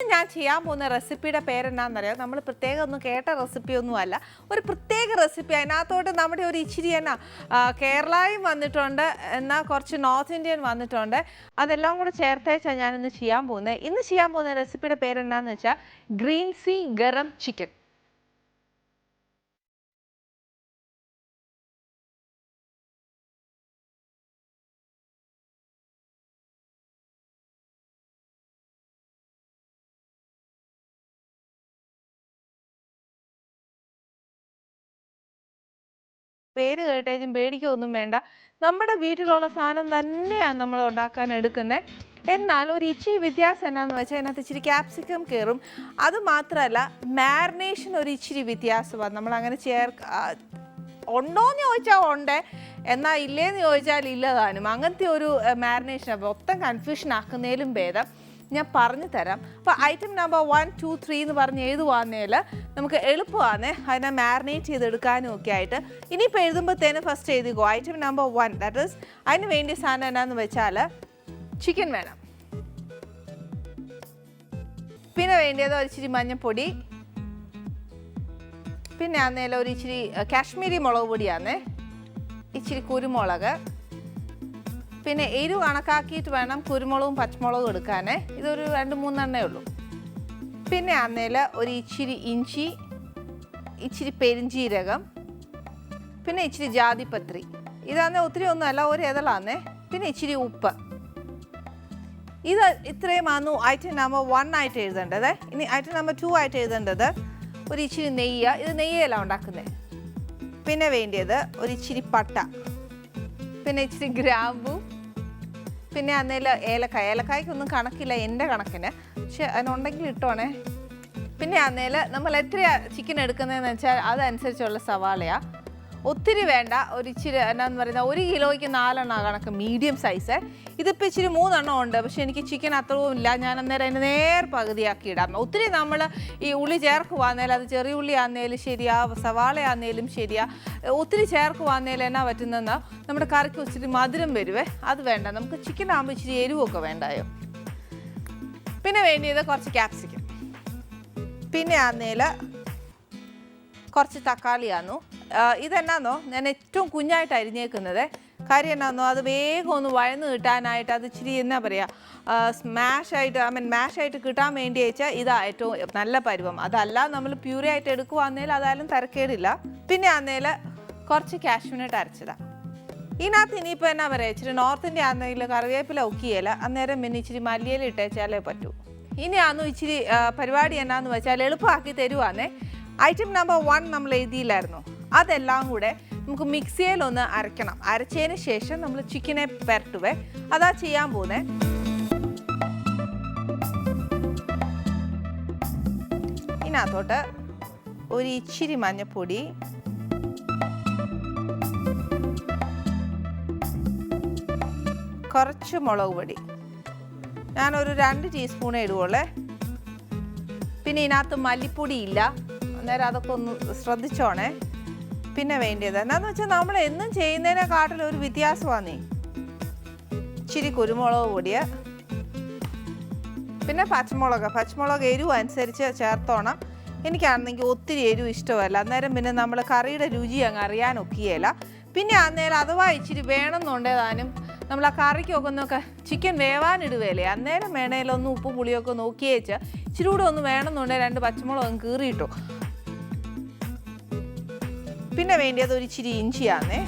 ഞാൻ ചെയ്യാൻ പോകുന്ന റെസിപ്പിയുടെ പേരെന്നാന്നറിയോ? നമ്മൾ പ്രത്യേകം ഒന്നും കേട്ട റെസിപ്പി ഒന്നും അല്ല ഒരു പ്രത്യേക റെസിപ്പി അതിനകത്തോട്ട് നമ്മുടെ ഒരു ഇച്ചിരി എന്നാ കേരളയും വന്നിട്ടുണ്ട് എന്നാൽ കുറച്ച് നോർത്ത് ഇന്ത്യൻ വന്നിട്ടുണ്ട്. അതെല്ലാം കൂടെ ചേർത്തേച്ചാണ് ഞാനിന്ന് ചെയ്യാൻ പോകുന്നത്. ഇന്ന് ചെയ്യാൻ പോകുന്ന റെസിപ്പിയുടെ പേരെന്നാന്ന് വെച്ചാൽ ഗ്രീൻ സീ ഗരം ചിക്കൻ. പേര് കേട്ടേച്ചും പേടിക്കൊന്നും വേണ്ട. നമ്മുടെ വീട്ടിലുള്ള സാധനം തന്നെയാണ് നമ്മൾ ഉണ്ടാക്കാൻ എടുക്കുന്നത് എന്നാൽ ഒരു ഇച്ചിരി വ്യത്യാസം എന്നാന്ന് വെച്ചാൽ അതിനകത്ത് ഇച്ചിരി ക്യാപ്സിക്കം കയറും അത് മാത്രമല്ല മാരിനേഷൻ ഒരു ഇച്ചിരി വ്യത്യാസമാണ് നമ്മൾ അങ്ങനെ ചേർ ഉണ്ടോയെന്ന് ചോദിച്ചാൽ ഉണ്ട്. എന്നാൽ ഇല്ലേന്ന് ചോദിച്ചാൽ ഇല്ലതാനും അങ്ങനത്തെ ഒരു മാരിനേഷൻ മൊത്തം കൺഫ്യൂഷൻ ആക്കുന്നതിലും ഭേദം. ഞാൻ പറഞ്ഞു തരാം. അപ്പോൾ item number one two three എന്ന് പറഞ്ഞ് എഴുതുവാന്നേൽ നമുക്ക് എളുപ്പമാണ് അതിനെ മാരിനേറ്റ് ചെയ്തെടുക്കാനും ഒക്കെ ആയിട്ട് ഇനിയിപ്പോൾ എഴുതുമ്പോഴത്തേന് ഫസ്റ്റ് എഴുതിക്കോ item number one that is അതിന് വേണ്ടിയ സാധനം എന്നാന്ന് വെച്ചാൽ ചിക്കൻ വേണം. പിന്നെ വേണ്ടിയത് ഒരു ഇച്ചിരി മഞ്ഞൾപ്പൊടി പിന്നെ അന്നേരം ഒരു കാശ്മീരി മുളക് പൊടിയാന്നേ. ഇച്ചിരി കുരുമുളക്. പിന്നെ എരിവ് കണക്കാക്കിയിട്ട് വേണം കുരുമുളകും പച്ചമുളകും എടുക്കാനേ. ഇതൊരു രണ്ട് മൂന്നെണ്ണേ ഉള്ളൂ. പിന്നെ അന്നേൽ ഒരു ഇച്ചിരി ഇഞ്ചി ഇച്ചിരി പെരിഞ്ചീരകം പിന്നെ ഇച്ചിരി ജാതിപത്രി. ഇതാന്നേ ഒത്തിരി ഒന്നുമല്ല ഒരു ഇതളാന്നേ. പിന്നെ ഇച്ചിരി ഉപ്പ്. ഇത് ഇത്രയുമാണ് ഐറ്റം നമ്പർ വൺ ആയിട്ട് എഴുതേണ്ടത്. ഇനി ഐറ്റം നമ്പർ ടു ആയിട്ട് എഴുതേണ്ടത് ഒരു ഇച്ചിരി നെയ്യ. ഇത് നെയ്യല്ല ഉണ്ടാക്കുന്നത് പിന്നെ വേണ്ടിയത് ഒരു ഇച്ചിരി പട്ട. പിന്നെ ഇച്ചിരി ഗ്രാമ്പു. പിന്നെ അന്നേല ഏലക്കായ. ഏലക്കായ്ക്കൊന്നും കണക്കില്ല എന്റെ കണക്കിന്. പക്ഷെ അതിനുണ്ടെങ്കിൽ ഇട്ടോണേ. പിന്നെ അന്നേല നമ്മൾ എത്രയാണ് ചിക്കൻ എടുക്കുന്നതെന്ന് വെച്ചാൽ അതനുസരിച്ചുള്ള സവാളയാ. ഒത്തിരി വേണ്ട. ഒരു ഇച്ചിരി എന്നാന്ന് പറയുന്നത് ഒരു കിലോയ്ക്ക് നാലെണ്ണം കണക്ക് മീഡിയം സൈസ് ഇതിപ്പോൾ ഇച്ചിരി മൂന്നെണ്ണം ഉണ്ട്. പക്ഷേ എനിക്ക് ചിക്കൻ അത്രയും ഇല്ല. ഞാൻ അന്നേരം അതിന് നേർ പകുതിയാക്കി ഇടാം. ഒത്തിരി നമ്മൾ ഈ ഉള്ളി ചേർക്കുവാന്നേലും അത് ചെറിയ ഉള്ളി ആന്നേലും ശരിയാ സവാള ആന്നേലും ശരിയാ. ഒത്തിരി ചേർക്കുവാന്നേലും എന്നാ പറ്റുന്നതെന്ന്? നമ്മുടെ കറിക്ക് ഒത്തിരി മധുരം വരുവേ. അത് വേണ്ട. നമുക്ക് ചിക്കൻ ആകുമ്പോൾ ഇച്ചിരി എരിവൊക്കെ വേണ്ടായോ? പിന്നെ വേണ്ടിയത് കുറച്ച് ക്യാപ്സിക്കം പിന്നെ ആന്നേൽ കുറച്ച് തക്കാളിയാന്നു. ഇതെന്നാന്നോ? ഞാൻ ഏറ്റവും കുഞ്ഞായിട്ട് അരിഞ്ഞേക്കുന്നത്. കാര്യം എന്നാന്നോ? അത് വേഗം ഒന്ന് വഴന്ന് കിട്ടാനായിട്ട് അത് ഇച്ചിരി എന്നാ പറയുക സ്മാഷ് ആയിട്ട് ഐ മീൻ മാഷ് ആയിട്ട് കിട്ടാൻ വേണ്ടി വെച്ചാൽ ഇതാ ഏറ്റവും നല്ല പരുവം. അതല്ല നമ്മൾ പ്യൂറി ആയിട്ട് എടുക്കുവാന്നേൽ അതായാലും തിരക്കേടില്ല. പിന്നെ ആന്നേൽ കുറച്ച് കാഷ്യൂനട്ട് അരച്ചതാണ് ഇതിനകത്ത് ഇനിയിപ്പോൾ എന്നാ പറയുക ഇച്ചിരി നോർത്ത് ഇന്ത്യ ആണെങ്കിൽ കറിവേപ്പില ഒക്കിയല്ല അന്നേരം പിന്നെ ഇച്ചിരി മല്ലിയില ഇട്ടേച്ചാലേ പറ്റൂ. ഇനി ആന്നു ഇച്ചിരി പരിപാടി എന്നാന്ന് വെച്ചാൽ എളുപ്പമാക്കി തരുവാന്നേ. ഐറ്റം നമ്പർ വൺ നമ്മൾ എഴുതിയില്ലായിരുന്നു. അതെല്ലാം കൂടെ നമുക്ക് മിക്സിയിൽ ഒന്ന് അരയ്ക്കണം. അരച്ചതിന് ശേഷം നമ്മൾ ചിക്കനെ പെരട്ടുവേ. അതാ ചെയ്യാൻ പോകുന്നത് ഇതിനകത്തോട്ട് ഒരു ഇച്ചിരി മഞ്ഞപ്പൊടി. കുറച്ച് മുളക് പൊടി. ഞാനൊരു രണ്ട് ടീസ്പൂണേ ഇടുവുള്ളേ. പിന്നെ ഇതിനകത്ത് മല്ലിപ്പൊടി ഇല്ല. അന്നേരം അതൊക്കെ ഒന്ന് ശ്രദ്ധിച്ചോണേ. പിന്നെ വേണ്ടിയത് എന്നാന്ന് വെച്ചാൽ നമ്മൾ എന്നും ചെയ്യുന്നതിനെക്കാട്ടിൽ ഒരു വ്യത്യാസമാണ് ഇച്ചിരി കുരുമുളക് പൊടിയ. പിന്നെ പച്ചമുളക്. പച്ചമുളക് എരിവ് അനുസരിച്ച് ചേർത്തോണം. എനിക്കാണെങ്കിൽ ഒത്തിരി എരിവ് ഇഷ്ടമല്ല. അന്നേരം പിന്നെ നമ്മൾ കറിയുടെ രുചി അങ്ങ് അറിയാൻ ഒക്കിയല്ല പിന്നെ അന്നേരം അഥവാ ഇച്ചിരി വേണമെന്നുണ്ടേതാനും നമ്മൾ ആ കറിക്കൊക്കെ ഒന്നൊക്കെ ചിക്കൻ വേവാനിടുകയല്ലേ അന്നേരം വേണേലൊന്ന് ഉപ്പും പുളിയൊക്കെ നോക്കിയേച്ച് ഇച്ചിരി കൂടെ ഒന്ന് വേണമെന്നുണ്ടെങ്കിൽ രണ്ട് പച്ചമുളക് കീറിയിട്ടു. പിന്നെ വേണ്ടിയത് ഒരു ഇച്ചിരി ഇഞ്ചിയാണേ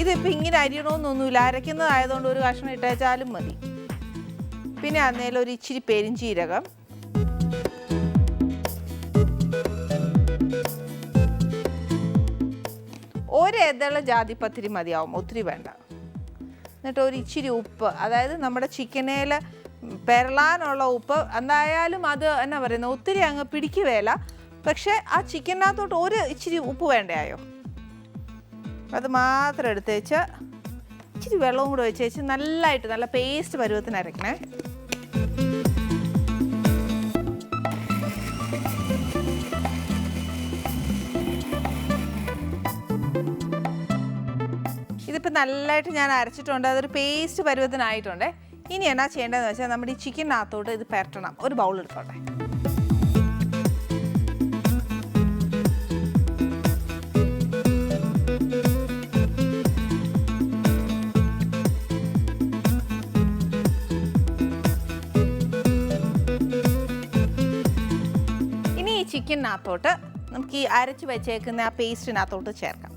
ഇതിപ്പോൾ ഇങ്ങനെ അരിയണമെന്നൊന്നുമില്ല അരയ്ക്കുന്നതായതുകൊണ്ട് ഒരു കഷ്ണം ഇട്ടേച്ചാലും മതി. പിന്നെ അന്നേലും ഒരു ഇച്ചിരി പെരിഞ്ചീരകം. ഒരു ജാതിപ്പത്തിരി മതിയാവും. ഒത്തിരി വേണ്ട. എന്നിട്ട് ഒരു ഇച്ചിരി ഉപ്പ്. അതായത് നമ്മുടെ ചിക്കനേൽ പെരളാനുള്ള ഉപ്പ്. എന്തായാലും അത് എന്നാ പറയുന്നത് ഒത്തിരി അങ്ങ് പിടിക്കുകയില്ല പക്ഷേ ആ ചിക്കനകത്തോട്ട് ഒരു ഇച്ചിരി ഉപ്പ് വേണ്ടയായോ? അത് മാത്രം എടുത്ത് വെച്ച് ഇച്ചിരി വെള്ളവും കൂടെ വെച്ച് വെച്ച് നല്ലതായിട്ട് നല്ല പേസ്റ്റ് പരുവത്തിന് അരക്കണേ ഇതിപ്പോൾ നല്ലതായിട്ട് ഞാൻ അരച്ചിട്ടുണ്ട്. അതൊരു പേസ്റ്റ് പരുവത്തിനായിട്ടുണ്ട്. ഇനി എന്നാ ചെയ്യേണ്ടതെന്ന് വെച്ചാൽ നമ്മുടെ ഈ ചിക്കനകത്തോട്ട് ഇത് പെരട്ടണം. ഒരു ബൗൾ എടുത്തോട്ടെ. ചിക്കനകത്തോട്ട് നമുക്ക് ഈ അരച്ച് വെച്ചേക്കുന്ന ആ പേസ്റ്റിനകത്തോട്ട് ചേർക്കാം.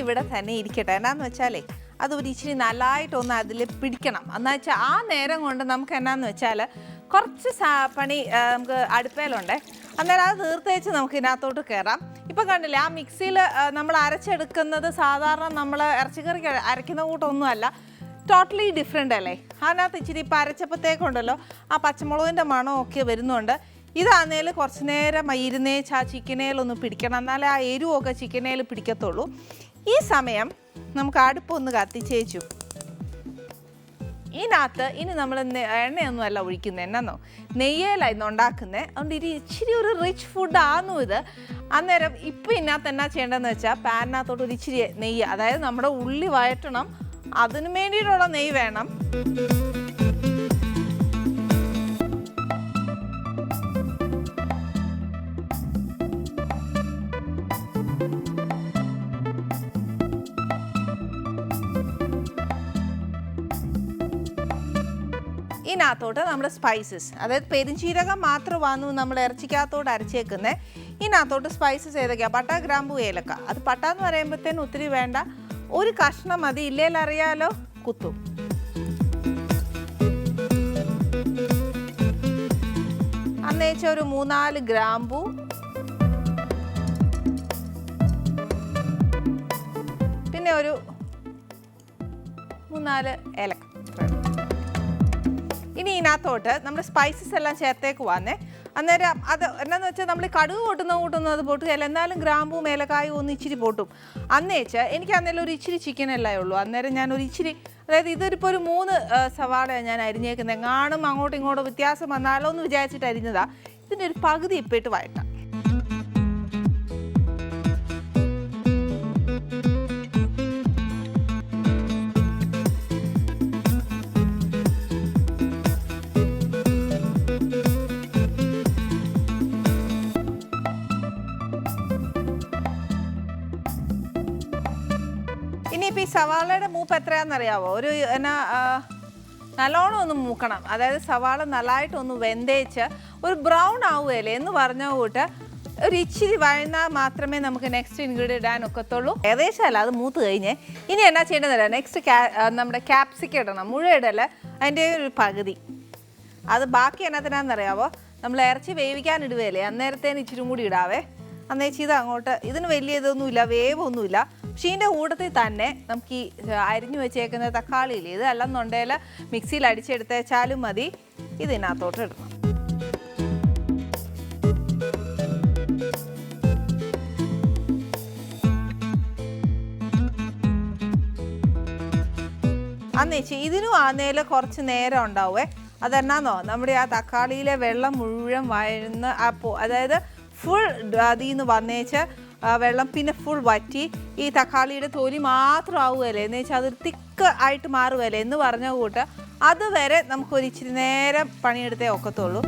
ഇവിടെ തന്നെ ഇരിക്കട്ടെ. എന്നാന്ന് വെച്ചാലേ അത് ഒരു ഇച്ചിരി നല്ലതായിട്ടൊന്ന് അതിൽ പിടിക്കണം. എന്ന് വെച്ചാൽ ആ നേരം കൊണ്ട് നമുക്ക് എന്നാന്ന് വെച്ചാൽ കുറച്ച് പണി നമുക്ക് അടുപ്പേലുണ്ടേ. അന്നേരം അത് തീർത്തേച്ച് നമുക്ക് ഇതിനകത്തോട്ട് കയറാം ഇപ്പം കണ്ടില്ലേ ആ മിക്സിയിൽ നമ്മൾ അരച്ചെടുക്കുന്നത് സാധാരണ നമ്മൾ ഇറച്ചിക്കറി അരയ്ക്കുന്ന കൂട്ടൊന്നുമല്ല. ടോട്ടലി ഡിഫറെന്റ് അല്ലേ? അതിനകത്ത് ഇച്ചിരി ഇപ്പം അരച്ചപ്പോഴത്തേക്കുണ്ടല്ലോ ആ പച്ചമുളകിന്റെ മണമൊക്കെ വരുന്നുണ്ട്. ഇതാന്നേൽ കുറച്ച് നേരം ഇരുന്നേച്ച് ആ ചിക്കനേലൊന്ന് പിടിക്കണം. എന്നാലേ ആ എരിവൊക്കെ ചിക്കനേൽ പിടിക്കത്തുള്ളൂ. ഈ സമയം നമുക്ക് അടുപ്പൊന്ന് കത്തിച്ചേച്ചു ഇതിനകത്ത് ഇനി നമ്മൾ എണ്ണയൊന്നും അല്ല ഒഴിക്കുന്നത് എന്നാന്നോ? നെയ്യേലായിരുന്നു ഉണ്ടാക്കുന്നത് അതുകൊണ്ട് ഇനി ഇച്ചിരി ഒരു റിച്ച് ഫുഡ് ആന്നു ഇത്. അന്നേരം ഇപ്പം ഇതിനകത്ത് എന്നാ ചെയ്യേണ്ടതെന്ന് വെച്ചാൽ പാനിനകത്തോട്ട് ഒരു ഇച്ചിരി നെയ്യ് അതായത് നമ്മുടെ ഉള്ളി വയറ്റണം അതിനു വേണ്ടിയിട്ടുള്ള നെയ്യ് വേണം. ഇതിനകത്തോട്ട് നമ്മൾ സ്പൈസസ് അതായത് പെരിഞ്ചീരകം മാത്രമാണ് നമ്മൾ ഇറച്ചിക്കകത്തോട്ട് അരച്ചേക്കുന്നത് ഇതിനകത്തോട്ട് സ്പൈസസ് ഏതൊക്കെയാണ് പട്ട ഗ്രാമ്പു ഏലക്ക. അത് പട്ട എന്ന് പറയുമ്പോഴത്തേനും ഒത്തിരി വേണ്ട. ഒരു കഷ്ണം മതി. ഇല്ലേലറിയാലോ കുത്തും. അന്നേച്ച ഒരു മൂന്നാൽ ഗ്രാമ്പു. പിന്നെ ഒരു മൂന്നാൽ ഏലക്ക. ഇനി ഇതിനകത്തോട്ട് നമ്മൾ സ്പൈസസ് എല്ലാം ചേർത്തേക്ക് വന്നേ. അന്നേരം അത് എന്നാന്ന് വെച്ചാൽ നമ്മൾ കടുക് പൊട്ടുന്ന കൂട്ടുന്നത് പൊട്ടുകയല്ല. എന്നാലും ഗ്രാമ്പും ഏലക്കായും ഒന്ന് ഇച്ചിരി പൊട്ടും. അന്നേച്ച് എനിക്ക് അന്നേരം ഒരു ഇച്ചിരി ചിക്കൻ അല്ലേ ഉള്ളൂ. അന്നേരം ഞാൻ ഒരു ഇച്ചിരി അതായത് ഇതൊരിപ്പോൾ ഒരു മൂന്ന് സവാള ഞാൻ അരിഞ്ഞേക്കുന്നത് എങ്ങാനും അങ്ങോട്ടും ഇങ്ങോട്ടും വ്യത്യാസം വന്നാലോ എന്ന് വിചാരിച്ചിട്ട് അരിഞ്ഞതാണ് ഇതിന്റെ ഒരു പകുതി ഇപ്പം ഇട്ട് സവാളയുടെ മൂപ്പ് എത്രയാണെന്നറിയാവോ? ഒരു എന്നാ നല്ലോണം ഒന്ന് മൂക്കണം. അതായത് സവാള നല്ലതായിട്ടൊന്ന് വെന്തേച്ച് ഒരു ബ്രൗൺ ആവുകയല്ലേ എന്ന് പറഞ്ഞ കൂട്ട് ഒരു ഇച്ചിരി വഴന്നാൽ മാത്രമേ നമുക്ക് നെക്സ്റ്റ് ഇൻഗ്രീഡിയന്റ് ഇടാൻ ഒക്കത്തുള്ളൂ. ഏകദേശം അല്ല അത് മൂത്ത് കഴിഞ്ഞേ. ഇനി എന്നാ ചെയ്യേണ്ടതല്ല നെക്സ്റ്റ് നമ്മുടെ ക്യാപ്സിക്ക ഇടണം. മുഴുവൻ ഇടല അതിന്റെ ഒരു പകുതി. അത് ബാക്കി എന്നതിനാണെന്നറിയാവോ നമ്മൾ ഇറച്ചി വേവിക്കാൻ ഇടുകയല്ലേ? അന്നേരത്തേന് ഇച്ചിരി കൂടി ഇടാവേ. അന്നേച്ച് അങ്ങോട്ട് ഇതിന് വലിയ ഇതൊന്നുമില്ല വേവൊന്നുമില്ല. ഇതിന്റെ കൂട്ടത്തിൽ തന്നെ നമുക്ക് ഈ അരിഞ്ഞു വെച്ചേക്കുന്ന തക്കാളിയിൽ ഇത് അല്ലെന്നുണ്ടെങ്കിൽ മിക്സിയിൽ അടിച്ചെടുത്തേച്ചാലും മതി. ഇതിനകത്തോട്ട് ഇടണം. അന്നേച്ചി ഇതിനും ആന്നേൽ കുറച്ച് നേരം ഉണ്ടാവേ അതെന്നാന്നോ നമ്മുടെ ആ തക്കാളിയിലെ വെള്ളം മുഴുവൻ വഴന്ന് ആ പോ അതായത് ഫുൾ അതിൽ നിന്ന് വന്നേച്ച് വെള്ളം പിന്നെ ഫുൾ വറ്റി. ഈ തക്കാളിയുടെ തൊലി മാത്രം ആവുകയല്ലേ. എന്ന് വെച്ചാൽ അതൊരു തിക്ക് ആയിട്ട് മാറുകയല്ലേ എന്ന് പറഞ്ഞ കൂട്ട് അതുവരെ നമുക്കൊരിച്ചിരി നേരം പണിയെടുത്തേ ഒക്കത്തുള്ളൂ.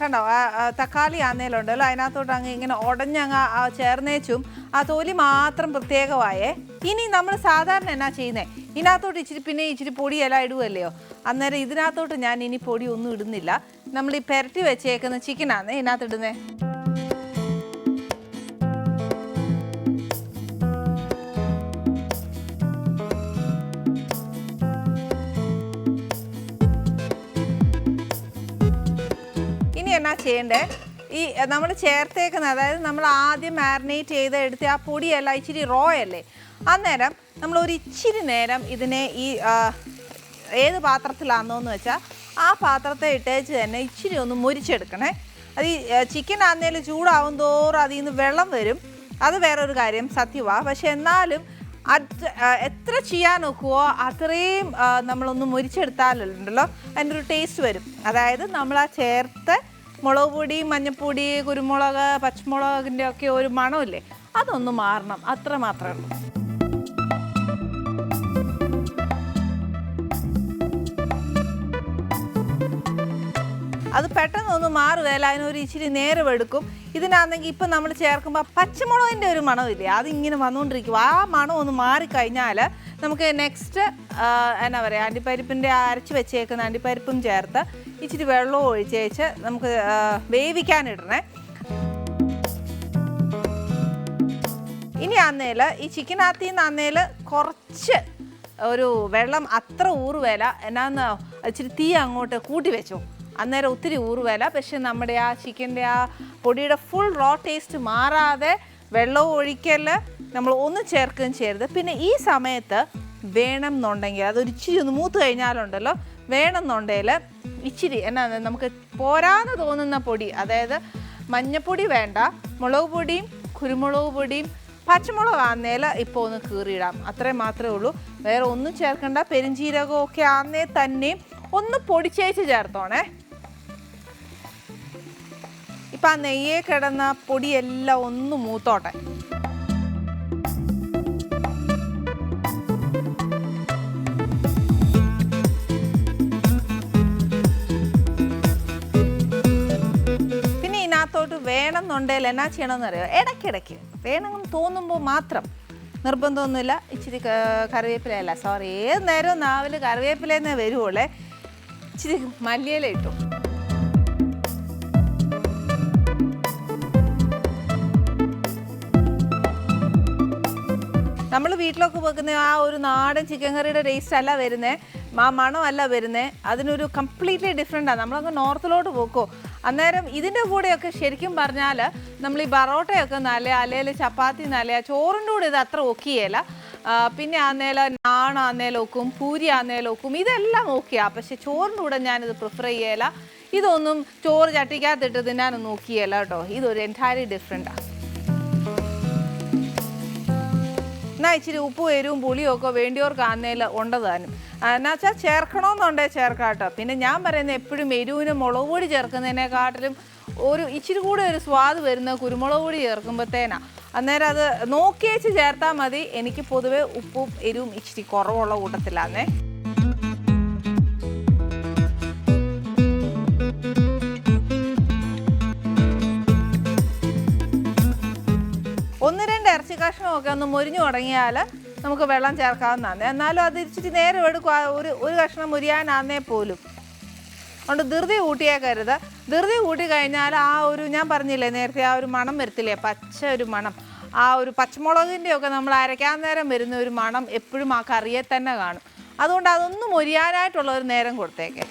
കണ്ടോ ആ തക്കാളി ആന്നേലുണ്ടല്ലോ അതിനകത്തോട്ട് അങ്ങ് ഇങ്ങനെ ഉടഞ്ഞങ്ങ് ആ ചേർന്നേച്ചും ആ തോലി മാത്രം പ്രത്യേകമായേ. ഇനി നമ്മൾ സാധാരണ എന്നാ ചെയ്യുന്നത് ഇതിനകത്തോട്ട് ഇച്ചിരി പിന്നെ ഇച്ചിരി പൊടിയെല്ലാം ഇടുമല്ലയോ അന്നേരം ഇതിനകത്തോട്ട് ഞാൻ ഇനി പൊടി ഒന്നും ഇടുന്നില്ല. നമ്മൾ ഈ പെരട്ടി വെച്ചേക്കുന്ന ചിക്കനാണ് ഇതിനകത്ത് ഇടുന്നേ? എന്നാ ചെയ്യേണ്ടത് ഈ നമ്മൾ ചേർത്തേക്കുന്ന അതായത് നമ്മൾ ആദ്യം മാരിനേറ്റ് ചെയ്ത് എടുത്ത് ആ പൊടിയല്ല ഇച്ചിരി റോ അല്ലേ? അന്നേരം നമ്മൾ ഒരു ഇച്ചിരി നേരം ഇതിനെ ഈ ഏത് പാത്രത്തിലാണെന്ന് വെച്ചാൽ ആ പാത്രത്തെ ഇട്ടേച്ച് തന്നെ ഇച്ചിരി ഒന്ന് മുരിച്ചെടുക്കണേ. അത് ഈ ചിക്കൻ ആന്നേൽ ചൂടാവും തോറും അതിൽ നിന്ന് വെള്ളം വരും. അത് വേറൊരു കാര്യം സത്യമാണ് പക്ഷെ എന്നാലും അത് എത്ര ചെയ്യാൻ നോക്കുമോ അത്രയും നമ്മളൊന്ന് മുരിച്ചെടുത്താലുണ്ടല്ലോ അതിന്റെ ഒരു ടേസ്റ്റ് വരും. അതായത് നമ്മൾ ആ ചേർത്ത് മുളക് പൊടി മഞ്ഞൾപ്പൊടി കുരുമുളക് പച്ചമുളകിന്റെ ഒക്കെ ഒരു മണമില്ലേ? അതൊന്ന് മാറണം. അത്ര മാത്രമേ ഉള്ളൂ. അത് പെട്ടെന്നൊന്നും മാറുകയല്ല അതിനൊരു ഇച്ചിരി നേരം എടുക്കും. ഇതിനാണെങ്കിൽ ഇപ്പം നമ്മൾ ചേർക്കുമ്പോൾ പച്ചമുളകിന്റെ ഒരു മണമില്ലേ അതിങ്ങനെ വന്നുകൊണ്ടിരിക്കും. ആ മണം ഒന്ന് മാറിക്കഴിഞ്ഞാൽ നമുക്ക് നെക്സ്റ്റ് എന്നാ പറയുക അണ്ടിപ്പരിപ്പിന്റെ അരച്ച് വെച്ചേക്കുന്ന അണ്ടിപ്പരിപ്പും ചേർത്ത് ഇച്ചിരി വെള്ളവും ഒഴിച്ചേച്ച് നമുക്ക് വേവിക്കാനിടണേ. ഇനി അന്നേൽ ഈ ചിക്കനകത്തിൽ നിന്ന് അന്നേൽ കുറച്ച് ഒരു വെള്ളം അത്ര ഊറുവേല. എന്നാന്ന് ഇച്ചിരി തീ അങ്ങോട്ട് കൂട്ടി വെച്ചു. അന്നേരം ഒത്തിരി ഊറുവേല പക്ഷെ നമ്മുടെ ആ ചിക്കന്റെ ആ പൊടിയുടെ ഫുൾ റോ ടേസ്റ്റ് മാറാതെ വെള്ളവും ഒഴിക്കൽ നമ്മൾ ഒന്നും ചേർക്കുകയും ചെയ്യരുത്. പിന്നെ ഈ സമയത്ത് വേണം എന്നുണ്ടെങ്കിൽ അതൊരു ഇച്ചിരി ഒന്ന് മൂത്ത് കഴിഞ്ഞാലുണ്ടല്ലോ വേണം എന്നുണ്ടെങ്കിൽ ഇച്ചിരി എന്നാ നമുക്ക് പോരാന്ന് തോന്നുന്ന പൊടി അതായത് മഞ്ഞപ്പൊടി വേണ്ട മുളക് പൊടിയും കുരുമുളക് പൊടിയും പച്ചമുളക് ആന്നേൽ ഇപ്പോൾ ഒന്ന് കീറിയിടാം. അത്രയും മാത്രമേ ഉള്ളൂ. വേറെ ഒന്നും ചേർക്കണ്ട. പെരുംജീരകം ഒക്കെ ആന്നേ തന്നെയും ഒന്ന് പൊടിച്ചേച്ച് ചേർത്തോണേ. ഇപ്പം ആ നെയ്യെ കിടന്ന പൊടിയെല്ലാം ഒന്ന് മൂത്തോട്ടെ. പിന്നെ ഇതിനകത്തോട്ട് വേണമെന്നുണ്ടെങ്കിൽ എന്നാ ചെയ്യണമെന്ന് അറിയാം ഇടയ്ക്കിടയ്ക്ക്. വേണമെന്ന് തോന്നുമ്പോൾ മാത്രം. നിർബന്ധമൊന്നുമില്ല. ഇച്ചിരി കറിവേപ്പില അല്ല സോറി ഏത് നേരവും നാവിൽ കറിവേപ്പിലേന്നേ വരുവുള്ളേ. ഇച്ചിരി മല്ലിയില ഇട്ടു. നമ്മൾ വീട്ടിലൊക്കെ വെക്കുന്ന ആ ഒരു നാടൻ ചിക്കൻ കറിയുടെ ടേസ്റ്റ് അല്ല വരുന്നത് ആ മണമല്ല വരുന്നത് അതിനൊരു കംപ്ലീറ്റ്ലി ഡിഫറെന്റാണ് നമ്മളങ്ങ് നോർത്തിലോട്ട് പോക്കോ. അന്നേരം ഇതിന്റെ കൂടെയൊക്കെ ശരിക്കും പറഞ്ഞാൽ നമ്മൾ ഈ ബറോട്ടയൊക്കെ നല്ല അല്ലെങ്കിൽ ചപ്പാത്തി നല്ല ചോറിന്റെ കൂടെ ഇത് അത്ര ഒക്കിയല്ല പിന്നെ ആന്നേല നാണ ആന്നേലും ഒക്കും പൂരി ആന്നേലൊക്കും ഇതെല്ലാം ഓക്കെയാണ് പക്ഷെ ചോറിന്റെ കൂടെ ഞാനിത് പ്രിഫർ ചെയ്യല. ഇതൊന്നും ചോറ് ചട്ടിക്കകത്തിട്ട് തിന്നാനൊന്നും നോക്കിയല്ല കേട്ടോ. ഇതൊരു എന്റയർലി ഡിഫറെന്റാണ് എന്നാ ഇച്ചിരി ഉപ്പും എരിവും പുളിയും ഒക്കെ വേണ്ടിയവർക്ക് ആന്നേൽ ഉണ്ട് താനും. എന്നാ വെച്ചാൽ ചേർക്കണമെന്നുണ്ടേ ചേർക്കാട്ടോ. പിന്നെ ഞാൻ പറയുന്നത് എപ്പോഴും എരിവിനും മുളക് പൊടി ചേർക്കുന്നതിനെക്കാട്ടിലും ഒരു ഇച്ചിരി കൂടെ ഒരു സ്വാദ് വരുന്ന കുരുമുളക് പൊടി ചേർക്കുമ്പോഴത്തേനാ അന്നേരം അത് നോക്കിയേച്ച് ചേർത്താൽ മതി. എനിക്ക് പൊതുവേ ഉപ്പും എരിവും ഇച്ചിരി കുറവുള്ള കൂട്ടത്തിലാന്നേ. ഇറച്ചി കഷ്ണമൊക്കെ ഒന്ന് മുരിഞ്ഞു തുടങ്ങിയാൽ നമുക്ക് വെള്ളം ചേർക്കാവുന്നതാണ്. എന്നാലും അത് ഇച്ചിരി നേരം എടുക്കുക ഒരു ഒരു കഷ്ണം മുരിയാനാന്നേ പോലും. അതുകൊണ്ട് ധൃതി കൂട്ടിയേക്കരുത്. ധൃതി കൂട്ടി കഴിഞ്ഞാൽ ആ ഒരു ഞാൻ പറഞ്ഞില്ലേ നേരത്തെ ആ ഒരു മണം വരത്തില്ലേ? പച്ച ഒരു മണം. ആ ഒരു പച്ചമുളകിന്റെ ഒക്കെ നമ്മൾ അരയ്ക്കാൻ നേരം വരുന്ന ഒരു മണം എപ്പോഴും ആ കറിയെ തന്നെ കാണും. അതുകൊണ്ട് അതൊന്നും ഒരിയാനായിട്ടുള്ള ഒരു നേരം കൊടുത്തേക്കെ.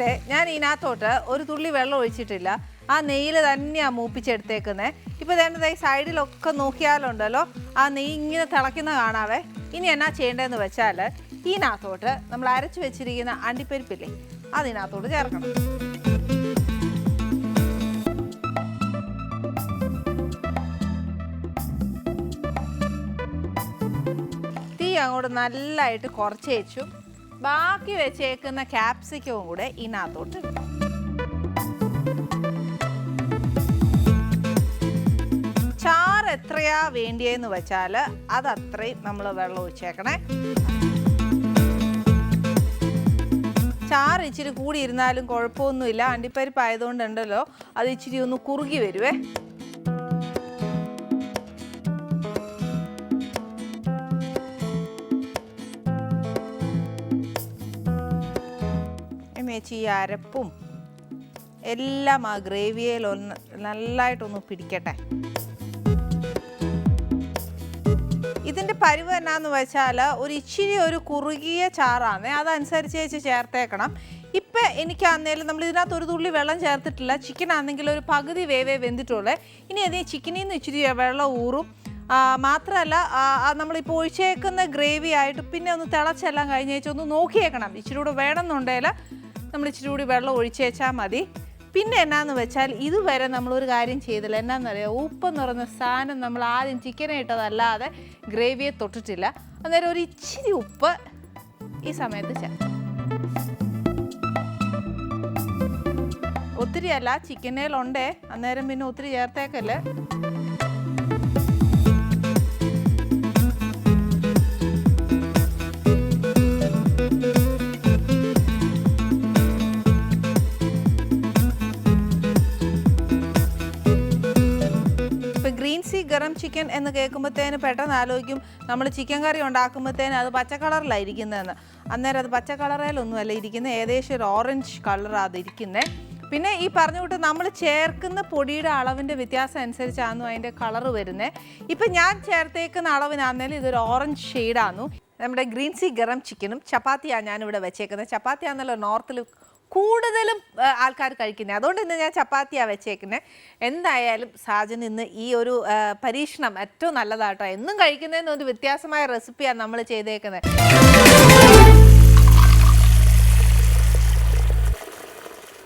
വേണ്ടേ ഞാൻ ഇതിനകത്തോട്ട് ഒരു തുള്ളി വെള്ളം ഒഴിച്ചിട്ടില്ല. ആ നെയ്യിൽ തന്നെയാണ് മൂപ്പിച്ചെടുത്തേക്കുന്നത് ഇപ്പോൾ ഈ സൈഡിലൊക്കെ നോക്കിയാലുണ്ടല്ലോ ആ നെയ്യ് ഇങ്ങനെ തിളയ്ക്കുന്ന കാണാവേ. ഇനി എന്നാ ചെയ്യേണ്ടതെന്ന് വെച്ചാൽ ഇതിനകത്തോട്ട് നമ്മൾ അരച്ച് വെച്ചിരിക്കുന്ന അണ്ടിപ്പരിപ്പില്ലേ അതിനകത്തോട്ട് ചേർക്കണം. തീ അങ്ങോട്ട് നല്ലതായിട്ട് കുറച്ച് വെച്ചു ബാക്കി വെച്ചേക്കുന്ന ക്യാപ്സിക്കവും കൂടെ ഇതിനകത്തോട്ട് ചാർ എത്രയാ വേണ്ടിയെന്ന് വെച്ചാൽ അത് അത്രയും നമ്മൾ വെള്ളം ഒഴിച്ചേക്കണേ. ചാർ ഇച്ചിരി കൂടി ഇരുന്നാലും കുഴപ്പമൊന്നുമില്ല. അണ്ടിപ്പരിപ്പ് ആയതുകൊണ്ടുണ്ടല്ലോ അത് ഇച്ചിരി ഒന്ന് കുറുകി വരുവേ. ഈ അരപ്പും എല്ലാം ആ ഗ്രേവിയിൽ ഒന്ന് നല്ലതായിട്ടൊന്ന് പിടിക്കട്ടെ. ഇതിന്റെ പരിവ് എന്നാന്ന് വെച്ചാൽ ഒരു ഇച്ചിരി ഒരു കുറുകിയ ചാറാണ്. അതനുസരിച്ച് വെച്ച് ചേർത്തേക്കണം. ഇപ്പം എനിക്ക് നമ്മൾ ഇതിനകത്ത് ഒരു തുള്ളി വെള്ളം ചേർത്തിട്ടില്ല. ചിക്കൻ ആണെങ്കിൽ ഒരു പകുതി വേവേ വെന്തിട്ടുള്ളത് ഇനി അതേ ചിക്കനിൽ നിന്ന് ഇച്ചിരി വെള്ളം ഊറും. മാത്രമല്ല നമ്മളിപ്പോൾ ഒഴിച്ചേക്കുന്ന ഗ്രേവി ആയിട്ട് പിന്നെ ഒന്ന് തിളച്ചെല്ലാം കഴിഞ്ഞ് വെച്ച് ഒന്ന് നോക്കിയേക്കണം. ഇച്ചിരി കൂടെ വേണമെന്നുണ്ടെങ്കിൽ നമ്മൾ ഇച്ചിരി കൂടി വെള്ളം ഒഴിച്ചേച്ചാൽ മതി. പിന്നെ എന്നാന്ന് വെച്ചാൽ ഇതുവരെ നമ്മളൊരു കാര്യം ചെയ്തില്ല. എന്നാന്നറിയാം? ഉപ്പെന്ന് പറയുന്ന സാധനം നമ്മൾ ആദ്യം ചിക്കനെ ഇട്ടതല്ലാതെ ഗ്രേവിയെ തൊട്ടിട്ടില്ല. അന്നേരം ഒരു ഇച്ചിരി ഉപ്പ് ഈ സമയത്ത് ചേർക്കാം ഒത്തിരി അല്ല ചിക്കനേലുണ്ടേ അന്നേരം പിന്നെ ഒത്തിരി ചേർത്തേക്കല്ലേ? ചിക്കൻ എന്ന് കേൾക്കുമ്പോഴത്തേന് പെട്ടെന്ന് ആലോചിക്കും നമ്മൾ ചിക്കൻ കറി ഉണ്ടാക്കുമ്പോഴത്തേന് അത് പച്ച കളറിലായിരിക്കുന്നതെന്ന്. അന്നേരം അത് പച്ച കളറിലൊന്നുമല്ല ഇരിക്കുന്നത് ഏകദേശം ഒരു ഓറഞ്ച് കളറാണ് അതിരിക്കുന്നത് പിന്നെ ഈ പറഞ്ഞു കൂട്ട് നമ്മൾ ചേർക്കുന്ന പൊടിയുടെ അളവിന്റെ വ്യത്യാസം അനുസരിച്ചാണ് അതിന്റെ കളർ വരുന്നത് ഇപ്പം ഞാൻ ചേർത്തേക്കുന്ന അളവിനാന്നേലും ഇതൊരു ഓറഞ്ച് ഷെയ്ഡാന്നു നമ്മുടെ ഗ്രീൻ സീ ഗരം ചിക്കനും ചപ്പാത്തിയാണ് ഞാനിവിടെ വെച്ചേക്കുന്നത്. ചപ്പാത്തി ആണല്ലോ നോർത്തിൽ കൂടുതലും ആൾക്കാർ കഴിക്കുന്നത് അതുകൊണ്ട് ഇന്ന് ഞാൻ ചപ്പാത്തിയാണ് വെച്ചേക്കുന്നത് എന്തായാലും സാജൻ ഇന്ന് ഈ ഒരു പരീക്ഷണം ഏറ്റവും നല്ലതാട്ടോ. എന്നും കഴിക്കുന്നതിന് ഒരു വ്യത്യാസമായ റെസിപ്പിയാണ് നമ്മൾ ചെയ്തേക്കുന്നത്